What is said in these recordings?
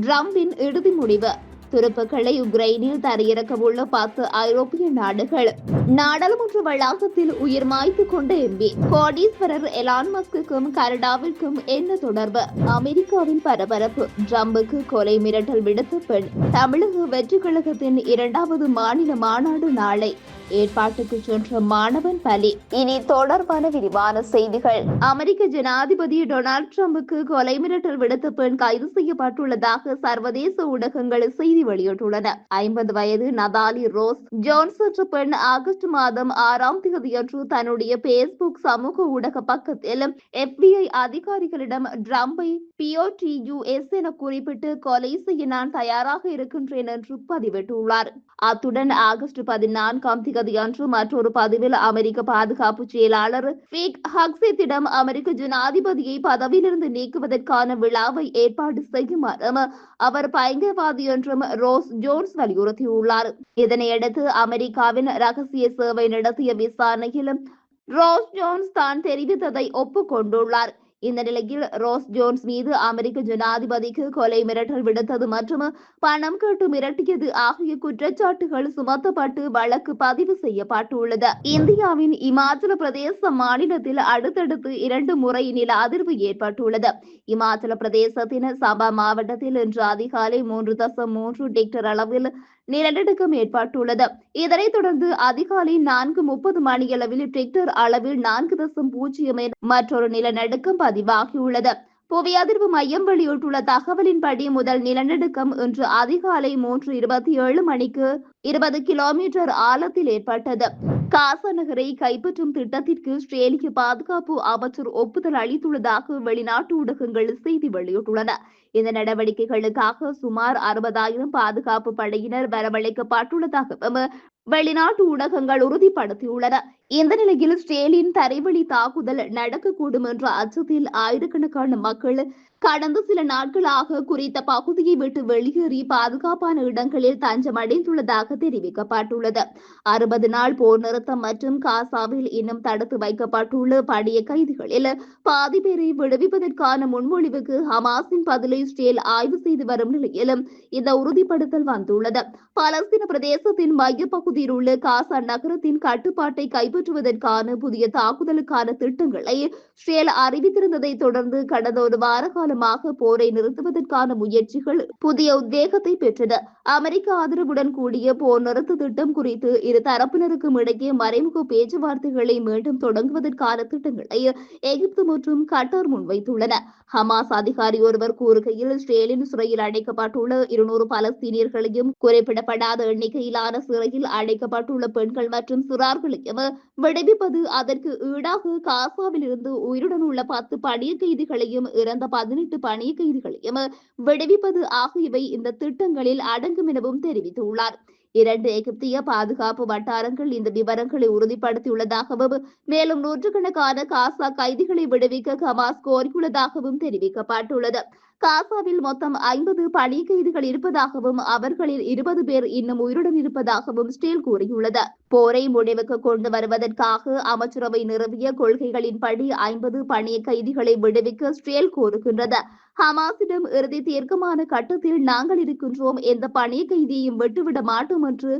டிரம்பின் இறுதி முடிவு. துருப்புக்களை உக்ரைனில் தரையிறக்கவுள்ள பத்து ஐரோப்பிய நாடுகள் நாடாளுமன்ற வளாகத்தில் உயிர் மாய்த்து கொண்ட எம்பி கோடீஸ்வரர் எலான் மஸ்குக்கும் கனடாவிற்கும் என்ன தொடர்பு? அமெரிக்காவின் பரபரப்பு. டிரம்புக்கு கொலை மிரட்டல் விடுத்த பெண். தமிழக வெற்றி கழகத்தின் இரண்டாவது மாநில மாநாடு நாளை. ஏற்பாட்டுக்கு சென்ற மாணவன் பலி. இனி தொடர்பான விரிவான செய்திகள். அமெரிக்க ஜனாதிபதி டொனால்ட் ட்ரம்புக்கு கொலை மிரட்டல் விடுத்த பெண் கைது செய்யப்பட்டுள்ளதாக சர்வதேச ஊடகங்கள் செய்தி வெளியிட்டுள்ளன. ஐம்பது வயது நதாலி ரோஸ் ஜோன்ஸ் என்ற பெண் ஆகஸ்ட் மாதம் ஆறாம் தேதியன்று தன்னுடைய பேஸ்புக் சமூக ஊடக பக்கத்தில் எஃபிஐ அதிகாரிகளிடம் ட்ரம்பை பிஓடியூஎஸ் என குறிப்பிட்டு கொலை செய்ய நான் தயாராக இருக்கின்றேன் என்று பதிவிட்டுள்ளார். அத்துடன் ஆகஸ்ட் பதினான்காம் தேதி அன்று மற்றொரு பதிவில் அமெரிக்க பாதுகாப்பு செயலாளர் ஃபீக் ஹக்சித்திடம் அமெரிக்க ஜனாதிபதியை பதவியிலிருந்து நீக்குவதற்கான விழாவை ஏற்பாடு செய்யுமாறும் அவர் பயங்கரவாதி என்றும் ரோஸ் ஜோன்ஸ் வலியுறுத்தியுள்ளார். இதனையடுத்து அமெரிக்காவின் ரகசிய சேவை நடத்திய விசாரணையில் ரோஸ் ஜோன்ஸ் தான் தெரிவித்ததை ஒப்புக்கொண்டுள்ளார். இந்த நிலையில் ரோஸ் ஜோன்ஸ் மீது அமெரிக்க ஜனாதிபதிக்கு கொலை மிரட்டல் விடுத்தது மற்றும் பணம் கேட்டு மிரட்டியது ஆகிய குற்றச்சாட்டுகள் சுமத்தப்பட்டு வழக்கு பதிவு செய்யப்பட்டுள்ளது. இந்தியாவின் இமாச்சல பிரதேச மாநிலத்தில் அடுத்தடுத்து இரண்டு முறை நில அதிர்வு ஏற்பட்டுள்ளது. இமாச்சல பிரதேசத்தின் சபா மாவட்டத்தில் இன்று அதிகாலை மூன்று தசம் மூன்று டிக்டர் அளவில் நிலநடுக்கம் ஏற்பட்டுள்ளது. இதனைத் தொடர்ந்து அதிகாலை நான்கு முப்பது மணியளவில் டிக்டர் அளவில் நான்கு தசம் பூஜ்ஜியம் மற்றொரு நிலநடுக்கம் பதிவாகியுள்ளது. புவி அதிர்வு மையம் வெளியிட்டுள்ள தகவலின்படி முதல் நிலநடுக்கம் இன்று அதிகாலை மூன்று இருபத்தி ஏழு மணிக்கு இருபது கிலோமீட்டர் ஆழத்தில் ஏற்பட்டது. காசா நகரை கைப்பற்றும் திட்டத்திற்கு ஆஸ்திரேலிய பாதுகாப்பு அமைச்சர் ஒப்புதல் அளித்துள்ளதாக வெளிநாட்டு ஊடகங்கள் செய்தி வெளியிட்டுள்ளன. இந்த நடவடிக்கைகளுக்காக சுமார் அறுபதாயிரம் பாதுகாப்பு படையினர் வரவழைக்கப்பட்டுள்ளதாகவும் வெளிநாட்டு ஊடகங்கள் உறுதிப்படுத்தியுள்ளன. இந்த நிலையில் ஸ்டேலின் தரைவழி தாக்குதல் நடக்கக்கூடும் என்ற அச்சத்தில் ஆயிரக்கணக்கான மக்கள் கடந்த சில நாட்களாக குறித்த பகுதியை விட்டு வெளியேறி பாதுகாப்பான இடங்களில் தஞ்சம் அடைந்துள்ளதாக தெரிவிக்கப்பட்டுள்ளது. அறுபது நாள் போர் நிறுத்தம் மற்றும் காசாவில் இன்னும் தடுத்து வைக்கப்பட்டுள்ள பழைய கைதிகளில் பாதி பேரை விடுவிப்பதற்கான முன்மொழிவுக்கு ஹமாஸின் பதிலை இஸ்ரேல் ஆய்வு செய்து வரும் நிலையிலும் இந்த உறுதிப்படுத்தல் வந்துள்ளது. பலஸ்தீன பிரதேசத்தின் மையப்பகுதியில் உள்ள காசா நகரத்தின் கட்டுப்பாட்டை கைப்பற்றுவதற்கான புதிய தாக்குதலுக்கான திட்டங்களை இஸ்ரேல் அறிவித்திருந்ததை தொடர்ந்து கடந்த ஒரு வார காலமாக போரை நிறுத்துவதற்கான முயற்சிகள் புதிய உத்வேகத்தை பெற்றன. அமெரிக்க ஆதரவுடன் கூடிய போர் நிறுத்த திட்டம் குறித்து இரு தரப்பினருக்கும் இடையே மறைமுக பேச்சுவார்த்தைகளை மீண்டும் தொடங்குவதற்கான திட்டங்களை எகிப்து மற்றும் கட்டார் முன்வைத்துள்ளன. ஹமாஸ் அதிகாரி ஒருவர் கூறுகையில் இஸ்ரேலின் சிறையில் அடைக்கப்பட்டுள்ள இருநூறு பலஸ்தீனியர்களையும் குறிப்பிடப்படாத எண்ணிக்கையிலான சிறையில் அடைக்கப்பட்டுள்ள பெண்கள் மற்றும் சிறார்களையும் விடுவிப்பது அதற்கு ஈடாக காசாவில் இருந்து உயிருடன் உள்ள பத்து பணிய கைதிகளையும் இறந்த பதினெட்டு பணிய கைதிகளையும் விடுவிப்பது ஆகியவை இந்த திட்டங்களில் அடங்கும் எனவும் தெரிவித்துள்ளார். இரண்டு எகிப்திய பாதுகாப்பு வட்டாரங்கள் இந்த விவரங்களை உறுதிப்படுத்தியுள்ளதாகவும் மேலும் நூற்றுக்கணக்கான காசா கைதிகளை விடுவிக்க ஹமாஸ் கோரியுள்ளதாகவும் தெரிவிக்கப்பட்டுள்ளது. காசாவில் மொத்தம் ஐம்பது பணி கைதிகள் இருப்பதாகவும் அவர்களில் இருபது பேர் இன்னும் உயிருடன் இருப்பதாகவும் ஸ்டீல் கூறியுள்ளது. போரை முடிவுக்கு கொண்டு வருவதற்காக அமைச்சரவை நிறுவிய கொள்கைகளின்படி ஐம்பது பணிய கைதிகளை விடுவிக்க ஸ்டேல் கோருகின்றது. ஹமாஸிடம் இறுதி தீர்க்கமான கட்டத்தில் நாங்கள் இருக்கின்றோம் எந்த பணிய கைதியையும் விட்டுவிட மாட்டோம் என்று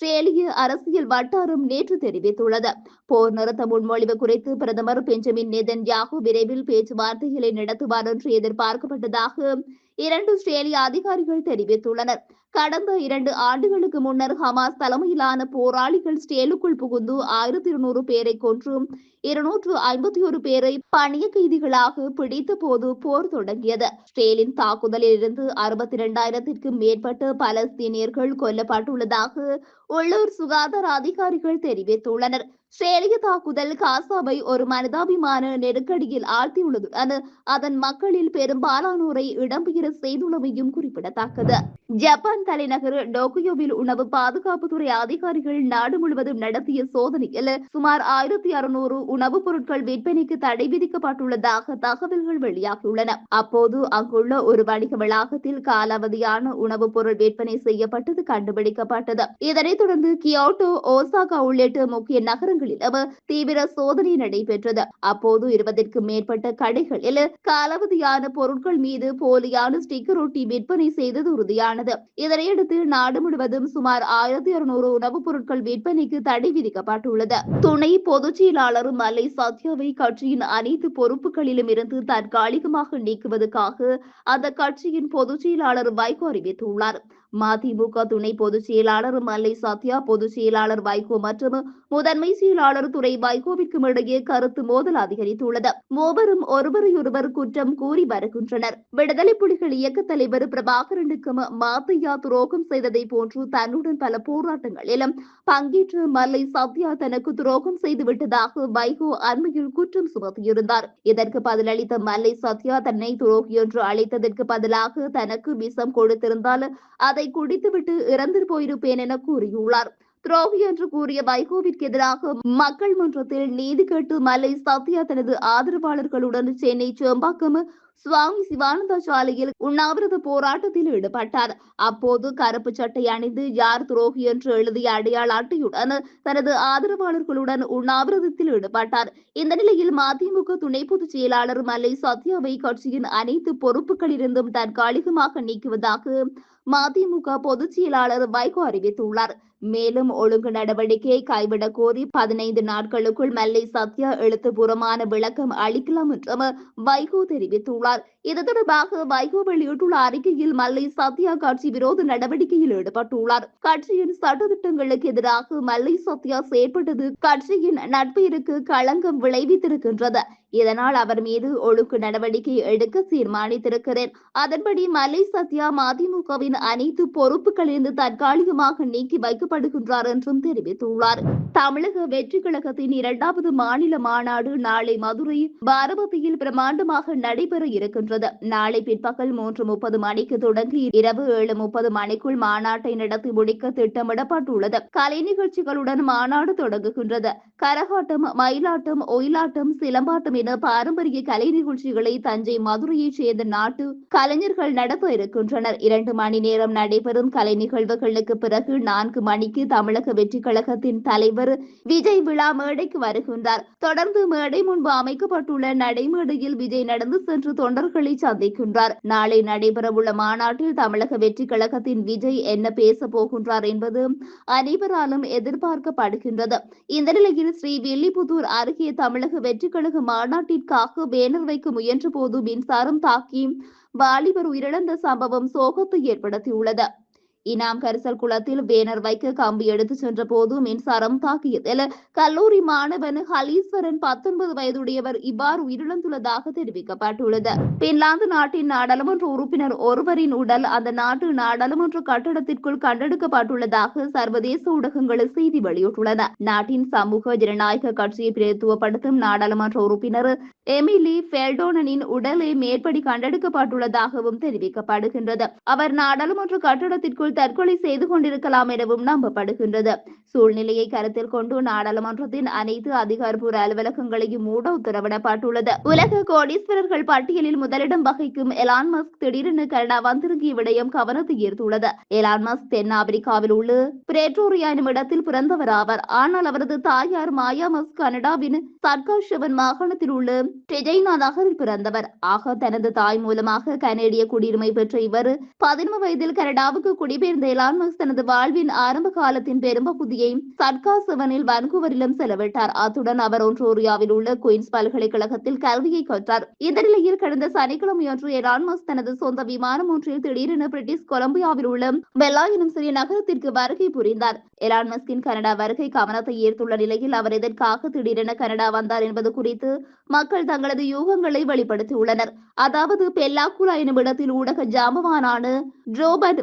ஸ்ரேலிய அரசியல் வட்டாரம் நேற்று தெரிவித்துள்ளது. போர் நிறுத்த முன்மொழிவு குறித்து பிரதமர் பெஞ்சமின் நெதன்யாகு விரைவில் பேச்சுவார்த்தைகளை நடத்துவார் என்று எதிர்பார்க்கப்பட்டதாக இரண்டு ஸ்ரேலிய அதிகாரிகள் தெரிவித்துள்ளனர். கடந்த இரண்டு ஆண்டுகளுக்கு முன்னர் ஹமாஸ் தலைமையிலான போராளிகள் ஸ்டேலுக்குள் புகுந்து ஆயிரத்தி இருநூறு பேரை கொன்றும் இருநூற்று ஐம்பத்தி ஒரு பேரை பணிய கைதிகளாக பிடித்த போது போர் தொடங்கியது. ஸ்டேலின் தாக்குதலில் இருந்து அறுபத்தி இரண்டாயிரத்திற்கும் மேற்பட்ட பலஸ்தீனியர்கள் கொல்லப்பட்டுள்ளதாக உள்ளூர் சுகாதார அதிகாரிகள் தெரிவித்துள்ளனர். ஸ்ரேலிய தாக்குதல் காசாவை ஒரு மனிதாபிமான நெருக்கடியில் ஆழ்த்தியுள்ளதுடன் அதன் மக்களில் பெரும்பாலானோரை இடம்பெயர செய்துள்ளமையும் குறிப்பிடத்தக்கது. ஜப்பான் தலைநகர் டோக்கியோவில் உணவு பாதுகாப்புத்துறை அதிகாரிகள் நாடு முழுவதும் நடத்திய சோதனையில் சுமார் ஆயிரத்தி அறுநூறு உணவுப் பொருட்கள் விற்பனைக்கு தடை விதிக்கப்பட்டுள்ளதாக தகவல்கள் வெளியாகியுள்ளன. அப்போது அங்குள்ள ஒரு வணிக வளாகத்தில் காலாவதியான உணவுப் பொருள் விற்பனை செய்யப்பட்டது கண்டுபிடிக்கப்பட்டது. இதனைத் தொடர்ந்து கியோட்டோ ஓசாகா உள்ளிட்ட முக்கிய நகரங்கள் இடங்களிலும் தீவிர சோதனை நடைபெற்றது. அப்போது இருபதற்கும் மேற்பட்ட கடைகளில் காலாவதியான பொருட்கள் மீது போலியான ஸ்டிக்கர் ஒட்டி விற்பனை செய்தது உறுதியானது. இதனையடுத்து நாடு முழுவதும் சுமார் ஆயிரத்தி இருநூறு உணவுப் பொருட்கள் விற்பனைக்கு தடை விதிக்கப்பட்டுள்ளது. துணை பொதுச் செயலாளரும் மல்லை சத்யாவை கட்சியின் அனைத்து பொறுப்புகளிலும் இருந்து தற்காலிகமாக நீக்குவதற்காக அந்த கட்சியின் பொதுச் செயலாளர் வைகோ அறிவித்துள்ளார். மதிமுக துணை பொதுச் செயலாளர் மல்லை சத்யா பொதுச் செயலாளர் வைகோ மற்றும் முதன்மை செயலாளர் துறை வைகோவிற்கும் இடையே கருத்து மோதல் அதிகரித்துள்ளது. மூவரும் ஒருவரையொருவர் குற்றம் கூறி வருகின்றனர். விடுதலை புலிகள் இயக்க தலைவர் பிரபாகரனுக்கும் மாத்தையா துரோகம் செய்ததை போன்று தன்னுடன் பல போராட்டங்களிலும் பங்கேற்று மல்லை சத்யா தனக்கு துரோகம் செய்துவிட்டதாக வைகோ அண்மையில் குற்றம் சுமத்தியிருந்தார். இதற்கு பதிலளித்த மல்லை சத்யா தன்னை துரோகி என்று அழைத்ததற்கு பதிலாக தனக்கு விஷம் கொடுத்திருந்தால் அதை குடித்துவிட்டு இறந்து போயிருப்பேன் என கூறியுள்ளார். துரோகி என்று கூறிய வைகோவிற்கு எதிராக மக்கள் மன்றத்தில் நீதி கேட்டு மலை சத்யா தனது ஆதரவாளர்களுடன் சென்னை செம்பாக்கம் சுவாமி சிவானந்தா சாலையில் உண்ணாவிரத போராட்டத்தில் ஈடுபட்டார். அப்போது கருப்பு சட்டை அணிந்து யார் துரோகி என்று எழுதிய அடையாள அட்டையுடன் தனது ஆதரவாளர்களுடன் உண்ணாவிரதத்தில் ஈடுபட்டார். இந்த நிலையில் மதிமுக துணை பொதுச் செயலாளர் மலை சத்யாவை கட்சியின் அனைத்து பொறுப்புகளிலிருந்தும் தற்காலிகமாக நீக்குவதாக மதிமுக பொதுச் செயலாளர் வைகோ அறிவித்துள்ளார். மேலும் ஒழுங்கு நடவடிக்கையை கைவிடக் கோரி பதினைந்து நாட்களுக்குள் மல்லை சத்யா எழுத்துப்பூர்வமான விளக்கம் அளிக்கலாம் என்றும் வைகோ தெரிவித்துள்ளார். இது தொடர்பாக வைகோ வெளியிட்டுள்ள அறிக்கையில் மல்லை சத்யா கட்சி விரோத நடவடிக்கையில் ஈடுபட்டுள்ளார். கட்சியின் சட்டத்திட்டங்களுக்கு எதிராக மல்லை சத்யா செயற்பட்டது கட்சியின் நட்பெயருக்கு களங்கம் விளைவித்திருக்கின்றது. இதனால் அவர் மீது ஒழுக்கு நடவடிக்கை எடுக்க தீர்மானித்திருக்கிறேன். அதன்படி மலை சத்யா மதிமுகவின் அனைத்து பொறுப்புகளிலிருந்து தற்காலிகமாக நீக்கி வைக்கப்படுகின்றார் என்றும் தெரிவித்துள்ளார். தமிழக வெற்றி கழகத்தின் இரண்டாவது மாநில மாநாடு நாளை மதுரை பாரபதியில் பிரமாண்டமாக நடைபெற இருக்கின்றது. நாளை பிற்பகல் மூன்று முப்பது மணிக்கு தொடங்கி இரவு ஏழு முப்பது மணிக்குள் மாநாட்டை நடத்தி முடிக்க திட்டமிடப்பட்டுள்ளது. கலை நிகழ்ச்சிகளுடன் மாநாடு தொடங்குகின்றது. கரகாட்டம் மயிலாட்டம் ஒயிலாட்டம் சிலம்பாட்டம் என பாரம்பரிய கலை நிகழ்ச்சிகளை தஞ்சை மதுரையைச் சேர்ந்த நாட்டு கலைஞர்கள் நடத்த இருக்கின்றனர். இரண்டு மணி நேரம் நடைபெறும் கலை நிகழ்வுகளுக்கு பிறகு நான்கு மணிக்கு தமிழக வெற்றி கழகத்தின் தலைவர் விஜய் விழா மேடைக்கு வருகின்றார். தொடர்ந்து மேடை முன்பு அமைக்கப்பட்டுள்ள நடைமேடையில் விஜய் நடந்து சென்று தொண்டர்களை சந்திக்கின்றார். நாளை நடைபெறவுள்ள மாநாட்டில் தமிழக வெற்றி கழகத்தின் விஜய் என்ன பேச போகின்றார் என்பது அனைவராலும் எதிர்பார்க்கப்படுகின்றது. இந்த நிலையில் ஸ்ரீ வில்லிபுத்தூர் அருகே தமிழக வெற்றி கழக மாநாட்டிற்காக பேனர் வைக்க முயன்ற போது மின்சாரம் தாக்கி வாலிபர் உயிரிழந்த சம்பவம் சோகத்தை ஏற்படுத்தியுள்ளது. இனாம் கரிசல் குளத்தில் பேனர் வைக்க கம்பி எடுத்து சென்ற போது மின்சாரம் தாக்கியதில் கல்லூரி மாணவன் ஹலீஸ்வரன் பத்தொன்பது வயதுடையவர் இவ்வாறு உயிரிழந்துள்ளதாக தெரிவிக்கப்பட்டுள்ளது. பின்லாந்து நாட்டின் நாடாளுமன்ற உறுப்பினர் ஒருவரின் உடல் அந்த நாட்டு நாடாளுமன்ற கட்டடத்திற்குள் கண்டெடுக்கப்பட்டுள்ளதாக சர்வதேச ஊடகங்கள் செய்தி வெளியிட்டுள்ளன. நாட்டின் சமூக ஜனநாயக கட்சியை பிரதித்துவப்படுத்தும் நாடாளுமன்ற உறுப்பினர் எமிலி பெல்டோனனின் உடலை மேற்படி கண்டெடுக்கப்பட்டுள்ளதாகவும் தெரிவிக்கப்படுகின்றது. அவர் நாடாளுமன்ற கட்டடத்திற்குள் தற்கொலை செய்து கொண்டிருக்கலாம் எனவும் நம்பப்படுகின்றது. சூழ்நிலையை கருத்தில் கொண்டு நாடாளுமன்றத்தின் அனைத்து அதிகாரப்பூர்வ அலுவலகங்களையும் மூட உத்தரவிடப்பட்டுள்ளது. உலக கோடீஸ்வரர்கள் பட்டியலில் முதலிடம் வகிக்கும் எலான் மஸ்க் திடீரென கனடா வந்திறங்கிய விடயம் கவனத்தை ஈர்த்துள்ளது. எலான் மஸ்க் தென் ஆப்பிரிக்காவில் உள்ள பிரேட்டோரியா எனும் இடத்தில் பிறந்தவர் ஆவார் ஆனால் அவரது தாயார் மாயா மஸ்க் கனடாவின் சர்காஷவன் மாகாணத்தில் உள்ள டெஜைனா நகரில் பிறந்தவர். ஆக தனது தாய் மூலமாக கனேடிய குடியுரிமை பெற்ற இவர் பதினொரு வயதில் கனடாவுக்கு குடி எலான் எலான்மஸ் தனது வாழ்வின் ஆரம்ப காலத்தின் பெரும்பகுதியை சட்கா சர்காசவனில் வன்கூவரிலும் செலவிட்டார். அத்துடன் அவர் ஒன்ரோரியாவில் உள்ள குயின்ஸ் பல்கலைக்கழகத்தில் கல்வியை கற்றார். இந்த நிலையில் கடந்த சனிக்கிழமையன்று எலான்மஸ் தனது சொந்த விமானம் ஒன்றில் திடீரென பிரிட்டிஷ் கொலம்பியாவில் உள்ள பெல்லா எனும் சிறிய நகரத்திற்கு வருகை புரிந்தார். எலான்மஸ்கின் கனடா வருகை கவனத்தை ஈர்த்துள்ள நிலையில் அவர் எதற்காக திடீரென கனடா வந்தார் என்பது குறித்து மக்கள் தங்களது யூகங்களை வெளிப்படுத்தியுள்ளனர். அதாவது பெல்லாக்குலா எனும் இடத்தில் ஊடக ஜாம்பவானான ரோபர்ட்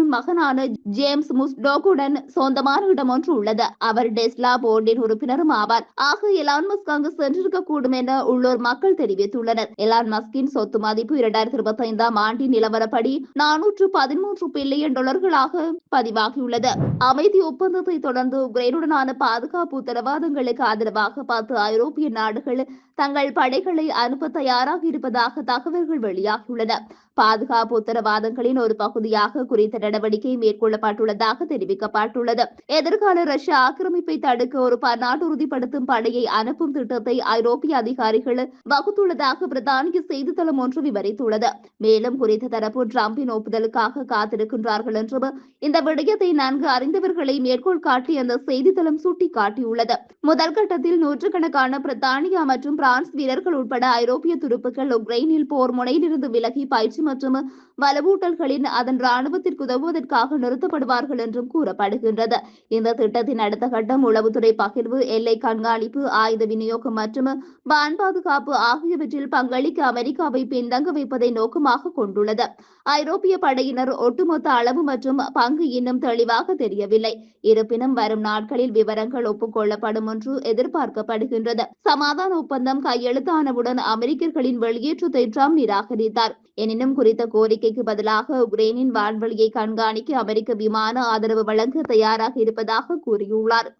முர்டோகினின் மகனான ஜேம்ஸ் முஸ்டோகுடன் சொந்தமான இடம் ஒன்று உள்ளது. அவர் டெஸ்லா போர்டின் உறுப்பினரும் ஆவார். ஆக எலான் மஸ்க் அங்கு சென்றிருக்க கூடும் என உள்ளூர் மக்கள் தெரிவித்துள்ளனர். எலான் மஸ்கின் சொத்து மதிப்பு இரண்டாயிரத்தி இருபத்தி ஐந்தாம் ஆண்டின் நிலவரப்படி நானூற்று பதிமூன்று பில்லியன் டாலர்களாக பதிவாகியுள்ளது. அமைதி ஒப்பந்தத்தை தொடர்ந்து உக்ரைனுடனான பாதுகாப்பு உத்தரவாதங்களுக்கு ஆதரவாக பத்து ஐரோப்பிய நாடுகள் தங்கள் படைகளை அனுப்ப தயாராக இருப்பதாக தகவல்கள் வெளியாகியுள்ளன. பாதுகாப்பு உத்தரவாதங்களின் ஒரு பகுதியாக குறித்த நடவடிக்கை மேற்கொள்ளப்பட்டுள்ளதாக தெரிவிக்கப்பட்டுள்ளது. எதிர்கால ரஷ்ய ஆக்கிரமிப்பை தடுக்க ஒரு பன்னாட்டு உறுதிப்படுத்தும் படையை அனுப்பும் திட்டத்தை ஐரோப்பிய அதிகாரிகள் வகுத்துள்ளதாக பிரித்தானிய செய்தித்தளம் ஒன்று விவரித்துள்ளது. மேலும் குறித்த தரப்பு டிரம்பின் ஒப்புதலுக்காக காத்திருக்கின்றார்கள் என்றும் இந்த விடயத்தை நன்கு அறிந்தவர்களை மேற்கோள் காட்டி அந்த செய்தித்தளம் சுட்டிக்காட்டியுள்ளது. முதல் கட்டத்தில் நூற்றுக்கணக்கான பிரித்தானியா மற்றும் பிரான்ஸ் வீரர்கள் உட்பட ஐரோப்பிய துருப்புகள் உக்ரைனில் போர் முனையிலிருந்து விலகி பயிற்சி மற்றும் வலுவூட்டல்களின் அதன் ராணுவத்திற்கு உதவுவதற்காக நிறுத்தப்படுவார்கள் என்றும் கூறப்படுகின்றது. இந்த திட்டத்தின் அடுத்த கட்டம் உளவுத்துறை பகிர்வு எல்லை கண்காணிப்பு ஆயுத விநியோகம் மற்றும் வான் பாதுகாப்பு ஆகியவற்றில் பங்களிக்க அமெரிக்காவை பின்தங்க வைப்பதை நோக்கமாக கொண்டுள்ளது. ஐரோப்பிய படையினர் ஒட்டுமொத்த அளவு மற்றும் பங்கு இன்னும் தெளிவாக தெரியவில்லை. இருப்பினும் வரும் நாட்களில் விவரங்கள் ஒப்புக்கொள்ளப்படும் என்று எதிர்பார்க்கப்படுகின்றது. சமாதான ஒப்பந்தம் கையெழுத்தானவுடன் அமெரிக்கர்களின் வெளியேற்றத்தை ட்ரம்ப் நிராகரித்தார். எனினும் குறித்த கோரிக்கைக்கு பதிலாக உக்ரைனின் வான்வழியை கண்காணிக்க அமெரிக்க விமான ஆதரவு வழங்க தயாராக இருப்பதாக கூறியுள்ளார்.